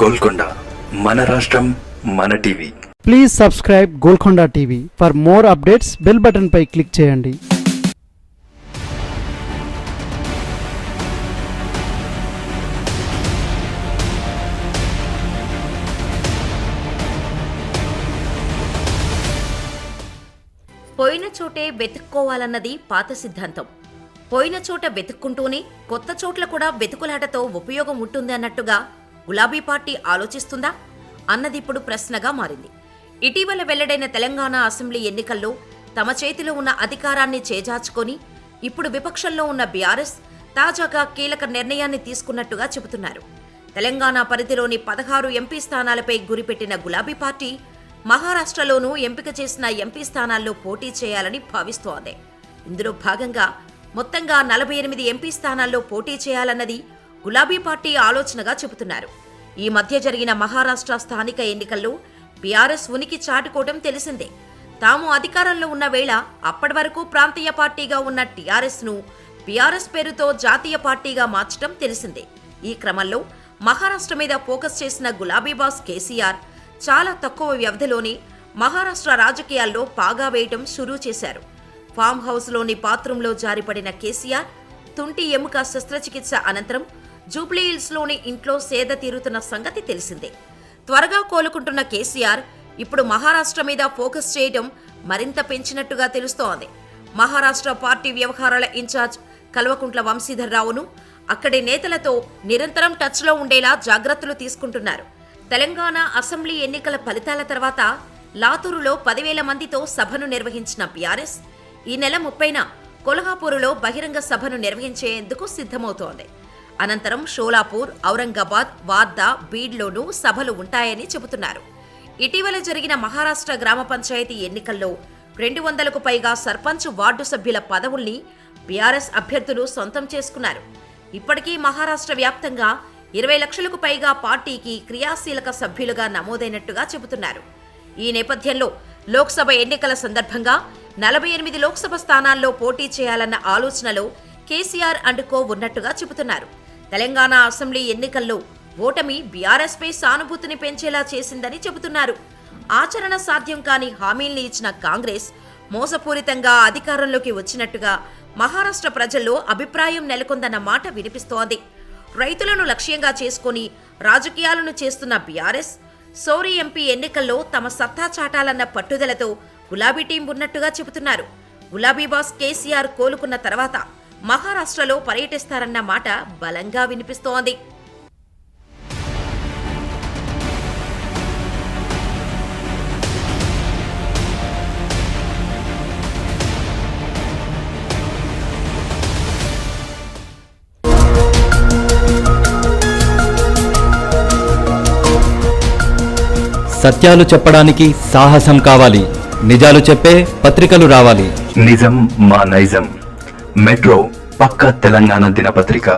గోల్కొండ మన రాష్ట్రం మన TV. Please subscribe Golconda TV for more updates bell button pi click చేయండి. పోయిన చోటే వెతుక్కోవాలన్నది పాత సిద్ధాంతం. పోయిన చోట వెతుక్కుంటూనే కొత్త చోట్ల కూడా వెతుకులాటతో ఉపయోగం ఉంటుంది అన్నట్టుగా గులాబీ పార్టీ ఆలోచిస్తుందా? అన్నది ఇప్పుడు ప్రశ్నగా మారింది. ఇటీవల వెల్లడైన తెలంగాణ అసెంబ్లీ ఎన్నికల్లో తమ చేతిలో ఉన్న అధికారాన్ని చేజార్చుకొని ఇప్పుడు విపక్షంలో ఉన్న బీఆర్ఎస్ తాజాగా కీలక నిర్ణయాన్ని తీసుకున్నట్టుగా చెబుతున్నారు. తెలంగాణ పరిధిలోని పదహారు ఎంపీ స్థానాలపై గురిపెట్టిన గులాబీ పార్టీ మహారాష్ట్రలోనూ ఎంపిక చేసిన ఎంపీ స్థానాల్లో పోటీ చేయాలని భావిస్తోంది. ఇందులో భాగంగా మొత్తంగా నలభై ఎనిమిది ఎంపీ స్థానాల్లో పోటీ చేయాలన్నది గులాబీ పార్టీ ఆలోచనగా చెబుతున్నారు. ఈ మధ్య జరిగిన మహారాష్ట్ర స్థానిక ఎన్నికల్లో బీఆర్ఎస్ ఉనికి చాటుకోవటం తెలిసిందే. తాము అధికారంలో ఉన్న వేళ అప్పటి వరకు ప్రాంతీయ పార్టీగా ఉన్న టీఆర్ఎస్ను బీఆర్ఎస్ పేరుతో జాతీయ పార్టీగా మార్చడం తెలిసిందే. ఈ క్రమంలో మహారాష్ట్ర మీద ఫోకస్ చేసిన గులాబీ బాస్ కేసీఆర్ చాలా తక్కువ వ్యవధిలోనే మహారాష్ట్ర రాజకీయాల్లో పాగా వేయటం షురూ చేశారు. ఫామ్ హౌస్లోని బాత్రూంలో జారిపడిన కేసీఆర్ తుంటి ఎముక శస్త్రచికిత్స అనంతరం జూబ్లీహిల్స్లోని ఇంట్లో సేద తీరుతున్న సంగతి తెలిసిందే. త్వరగా కోలుకుంటున్న కేసీఆర్ ఇప్పుడు మహారాష్ట్ర మీద ఫోకస్ చేయడం మరింత పెంచినట్టుగా తెలుస్తోంది. మహారాష్ట్ర పార్టీ వ్యవహారాల ఇన్ఛార్జ్ కల్వకుంట్ల వంశీధర్ రావును అక్కడి నేతలతో నిరంతరం టచ్లో ఉండేలా జాగ్రత్తలు తీసుకుంటున్నారు. తెలంగాణ అసెంబ్లీ ఎన్నికల ఫలితాల తర్వాత లాతూరులో పదివేల మందితో సభను నిర్వహించిన బీఆర్ఎస్ ఈ నెల ముప్పైన కొల్హాపూరులో బహిరంగ సభను నిర్వహించేందుకు సిద్ధమవుతోంది. అనంతరం షోలాపూర్ ఔరంగాబాద్ వార్దా బీడ్లోనూ సభలు ఉంటాయని చెబుతున్నారు. ఇటీవల జరిగిన మహారాష్ట్ర గ్రామ పంచాయతీ ఎన్నికల్లో రెండు వందలకు పైగా సర్పంచ్ వార్డు సభ్యుల పదవుల్ని బీఆర్ఎస్ అభ్యర్థులు సొంతం చేసుకున్నారు. ఇప్పటికీ మహారాష్ట్ర వ్యాప్తంగా ఇరవై లక్షలకు పైగా పార్టీకి క్రియాశీలక సభ్యులుగా నమోదైనట్టుగా చెబుతున్నారు. ఈ నేపథ్యంలో లోక్సభ ఎన్నికల సందర్భంగా నలభై ఎనిమిది లోక్సభ స్థానాల్లో పోటీ చేయాలన్న ఆలోచనలో కేసీఆర్ అండ్ కో ఉన్నట్టుగా చెబుతున్నారు. తెలంగాణ అసెంబ్లీ ఎన్నికల్లో ఓటమి బీఆర్ఎస్పై సానుభూతిని పెంచేలా చేసిందని చెబుతున్నారు. ఆచరణ సాధ్యం కాని హామీల్ని ఇచ్చిన కాంగ్రెస్ మోసపూరితంగా అధికారంలోకి వచ్చినట్టుగా మహారాష్ట్ర ప్రజల్లో అభిప్రాయం నెలకొందన్న మాట వినిపిస్తోంది. రైతులను లక్ష్యంగా చేసుకొని రాజకీయాలను చేస్తున్న బీఆర్ఎస్ సోరి ఎంపీ ఎన్నికల్లో తమ సత్తా చాటాలన్న పట్టుదలతో గులాబీ టీం ఉన్నట్టుగా చెబుతున్నారు. గులాబీ బాస్ కేసీఆర్ కోలుకున్న తర్వాత మహారాష్ట్రలో పర్యటిస్తారన్న మాట బలంగా వినిపిస్తోంది. సత్యాలు చెప్పడానికి సాహసం కావాలి. నిజాలు చెప్పే పత్రికలు రావాలి. నిజం మా నైజం. మెట్రో పక్క తెలంగాణ దినపత్రిక.